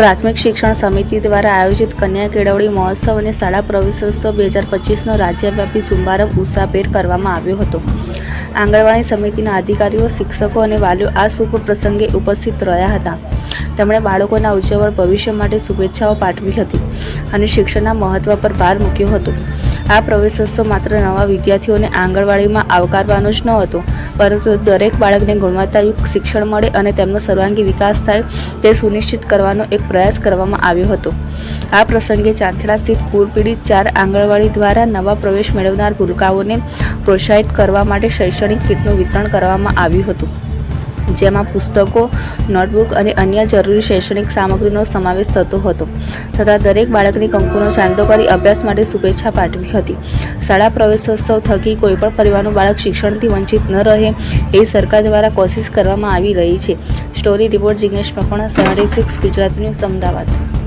પ્રાથમિક શિક્ષણ સમિતિ દ્વારા આયોજિત કન્યા કેળવણી મહોત્સવ અને શાળા પ્રવેશોત્સવ બે હજાર પચીસનો રાજ્યવ્યાપી શુભારંભ ઉત્સાહભેર કરવામાં આવ્યો હતો. આંગણવાડી સમિતિના અધિકારીઓ, શિક્ષકો અને વાલીઓ આ શુભ પ્રસંગે ઉપસ્થિત રહ્યા હતા. તેમણે બાળકોના ઉજ્જવળ ભવિષ્ય માટે શુભેચ્છાઓ પાઠવી હતી અને શિક્ષણના મહત્ત્વ પર ભાર મૂક્યો હતો. આ પ્રવેશોત્સવ માત્ર નવા વિદ્યાર્થીઓને આંગણવાડીમાં આવકારવાનો જ ન હતો, પરંતુ દરેક બાળકને ગુણવત્તાયુક્ત શિક્ષણ મળે અને તેમનો સર્વાંગી વિકાસ થાય તે સુનિશ્ચિત કરવાનો એક પ્રયાસ કરવામાં આવ્યો હતો. આ પ્રસંગે ચાંદખેડા સ્થિત પૂર પીડિત ચાર આંગણવાડી દ્વારા નવા પ્રવેશ મેળવનાર ભૂલકાઓને પ્રોત્સાહિત કરવા માટે શૈક્ષણિક કીટનું વિતરણ કરવામાં આવ્યું હતું. જેમાં પુસ્તકો, નોટબુક અને અન્ય જરૂરી શૈક્ષણિક સામગ્રીનો સમાવેશ થતો હતો તથા દરેક બાળકની કંકુનો ચાંદો કરી અભ્યાસ માટે શુભેચ્છા પાઠવી હતી. શાળા પ્રવેશોત્સવ થકી કોઈપણ પરિવારનું બાળક શિક્ષણથી વંચિત ન રહે એ સરકાર દ્વારા કોશિશ કરવામાં આવી રહી છે. Story report Jignesh Makwana, seventy six Gujarat news, Ahmedabad.